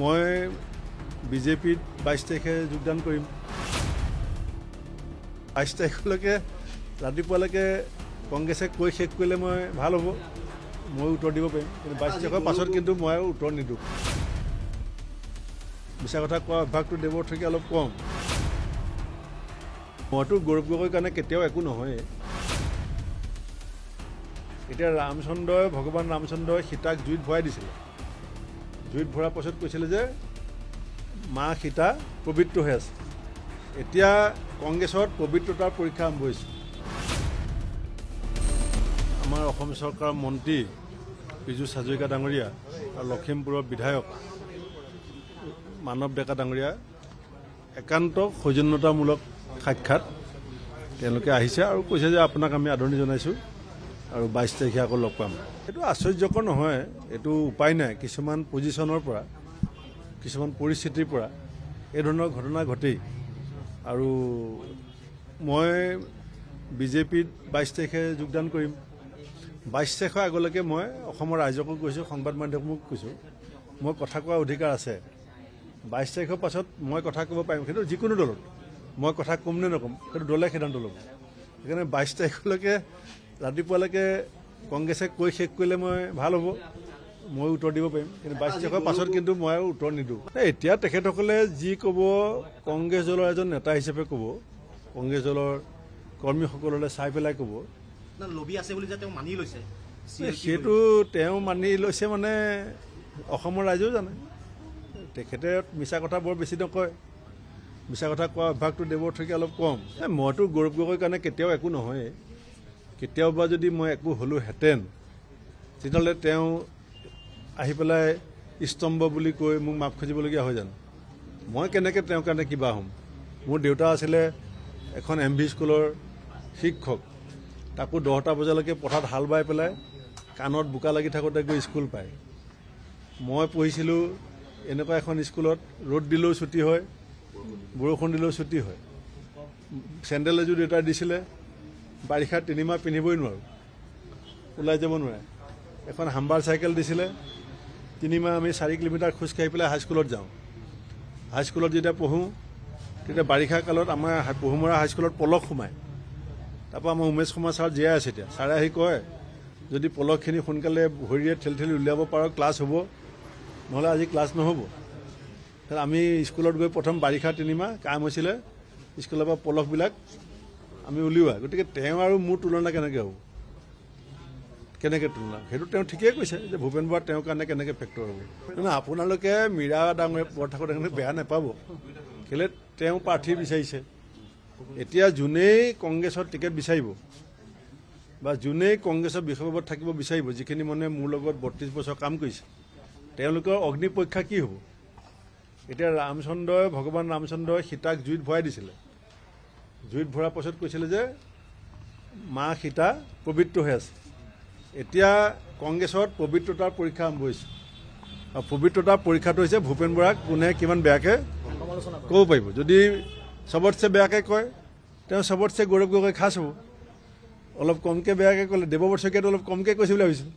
মই বিজেপিত বাইছ তাৰিখে যোগদান কৰিম। বাইছ তাৰিখলৈকে, ৰাতিপুৱালৈকে কংগ্ৰেছে কৈ শেষ কৰিলে মই ভালো হ'ব। মই উত্তৰ দিব পাৰিম। কিন্তু বাইছ তাৰিখৰ পাছত কিন্তু মই উত্তৰ নিদিওঁ। মিছা কথা কোৱা অভ্যাসটো দেৱৰ থাকি অলপ কম। মইতো গৌৰৱ গগৈৰ কাৰণে কেতিয়াও একো নহয়েই। এতিয়া ৰামচন্দ্ৰই, ভগৱান ৰামচন্দ্ৰই সীতাক জুইত ভৰাই দিছিলে। জুইত ভৰাৰ পাছত কৈছিলে যে, মা সীতা পবিত্ৰ হৈ আছে। এতিয়া কংগ্ৰেছত পবিত্ৰতাৰ পৰীক্ষা আৰম্ভ হৈছে। আমাৰ অসম চৰকাৰৰ মন্ত্ৰী পীযুষ হাজৰিকা ডাঙৰীয়া আৰু লখিমপুৰৰ বিধায়ক মানৱ ডেকা ডাঙৰীয়া একান্ত সৌজন্যতামূলক সাক্ষাৎ তেওঁলোকে আহিছে আৰু কৈছে যে আপোনাক আমি আদৰণি জনাইছোঁ। আৰু বাইছ তাৰিখে আকৌ লগ পাম। এইটো আশ্চৰ্যকৰ নহয় এইটো উপায় নাই কিছুমান পজিশ্যনৰ পৰা কিছুমান পৰিস্থিতিৰ পৰা এই ধৰণৰ ঘটনা ঘটেই। আৰু মই বিজেপিত বাইছ তাৰিখে যোগদান কৰিম। বাইছ তাৰিখৰ আগলৈকে মই অসমৰ ৰাইজকো কৈছোঁ সংবাদ মাধ্যমকো কৈছোঁ মই কথা কোৱাৰ অধিকাৰ আছে। বাইছ তাৰিখৰ পাছত মই কথা ক'ব পাৰিম কিন্তু যিকোনো দলত। মই কথা ক'ম নে নক'ম সেইটো দলে সিদ্ধান্ত ল'ব। সেইকাৰণে বাইছ তাৰিখলৈকে ৰাতিপুৱালৈকে কংগ্ৰেছে কৈ শেষ কৰিলে মই ভাল হ'ব। মই উত্তৰ দিব পাৰিম কিন্তু বাইছ তাৰিখৰ পাছত কিন্তু মই আৰু উত্তৰ নিদিওঁ। এতিয়া তেখেতসকলে যি ক'ব কংগ্ৰেছ দলৰ এজন নেতা হিচাপে ক'ব কংগ্ৰেছ দলৰ কৰ্মীসকললৈ চাই পেলাই ক'ব। না লবি আছে বুলি যে তেওঁ মানি লৈছে। সেইটো তেওঁ মানি লৈছে মানে অসমৰ ৰাইজেও জানে। তেখেতে মিছা কথা বৰ বেছি নকয়। মিছা কথা কোৱা অভ্যাসটো দেৱৰ থাকি অলপ কম। মইতো গৌৰৱ গগৈৰ কাৰণে কেতিয়াও একো নহয়েই। কেতিয়াবা যদি মই একো হ'লোহেঁতেন, তেতিয়াহ'লে তেওঁ আহি পেলাই স্তম্ভ বুলি কৈ মোক মাপ খুজিবলগীয়া হয় জানো? মই কেনেকৈ তেওঁৰ কাৰণে কিবা হ'ম? মোৰ দেউতা আছিলে এখন এম ভি স্কুলৰ শিক্ষক। তাকো দহটা বজালৈকে পথাৰত হাল বাই পেলাই কাণত বোকা লাগি থাকোঁতে গৈ স্কুল পায়। মই পঢ়িছিলোঁ এনেকুৱা এখন স্কুলত, ৰ'দ দিলেও ছুটি হয়, বৰষুণ দিলেও ছুটি হয়। চেণ্ডেল এযোৰ দেউতাই দিছিলে বাৰিষাত তিনিমাহ পিন্ধিবই নোৱাৰোঁ। ওলাই যাব নোৱাৰে। এখন হাম্বাৰ চাইকেল দিছিলে। তিনিমাহ আমি চাৰি কিলোমিটাৰ খোজকাঢ়ি পেলাই হাইস্কুলত যাওঁ। হাইস্কুলত যেতিয়া পঢ়োঁ, তেতিয়া বাৰিষা কালত আমাৰ পহুমৰা হাইস্কুলত পলস সোমায়। তাৰপৰা আমাৰ উমেশ কুমাৰ ছাৰ জীয়াই আছে এতিয়া। ছাৰে আহি কয়, যদি পলহখিনি সোনকালে ভৰিৰে ঠেলি ঠেলি উলিয়াব পাৰ, ক্লাছ হ'ব। নহ'লে আজি ক্লাছ নহ'ব। আমি স্কুলত গৈ প্ৰথম বাৰিষা তিনিমাহ কাম হৈছিলে। স্কুলৰ পৰা পলহবিলাক আমি উলিওৱা, গতিকে তেওঁ আৰু মোৰ তুলনা কেনেকৈ হ'ব? কেনেকৈ তুলনা? সেইটো তেওঁ ঠিকেই কৈছে যে ভূপেন বৰা তেওঁৰ কাৰণে কেনেকৈ ফেক্টৰ হ'ব। নহয় আপোনালোকে মীৰা ডাঙৰ বৰঠাকুৰ ডাঙৰে বেয়া নাপাব। কেলৈ তেওঁ প্ৰাৰ্থী বিচাৰিছে। এতিয়া যোনেই কংগ্ৰেছৰ টিকেট বিচাৰিব বা যোনেই কংগ্ৰেছৰ বিষয়বত থাকিব বিচাৰিব, যিখিনি মানুহে মোৰ লগত বত্ৰিছ বছৰ কাম কৰিছে, তেওঁলোকৰ অগ্নি পৰীক্ষা কি হ'ব? এতিয়া ৰামচন্দ্ৰই, ভগৱান ৰামচন্দ্ৰই সীতাক জুইত ভৰাই দিছিলে। জুইত ভৰাৰ পাছত কৈছিলে যে, মা, সীতা পবিত্ৰ হৈ আছে। এতিয়া কংগ্ৰেছত পবিত্ৰতাৰ পৰীক্ষা আৰম্ভ হৈছে। আৰু পবিত্ৰতাৰ পৰীক্ষাটো হৈছে ভূপেন বৰাক কোনে কিমান বেয়াকৈ ক'ব পাৰিব। যদি চবতছে বেয়াকৈ কয়, তেওঁ চবতছে গৌৰৱ গগৈ খাচ হ'ব। অলপ কমকৈ বেয়াকৈ ক'লে দেৱবৰ্ষকীয়াটো অলপ কমকৈ কৈছে বুলি ভাবিছোঁ।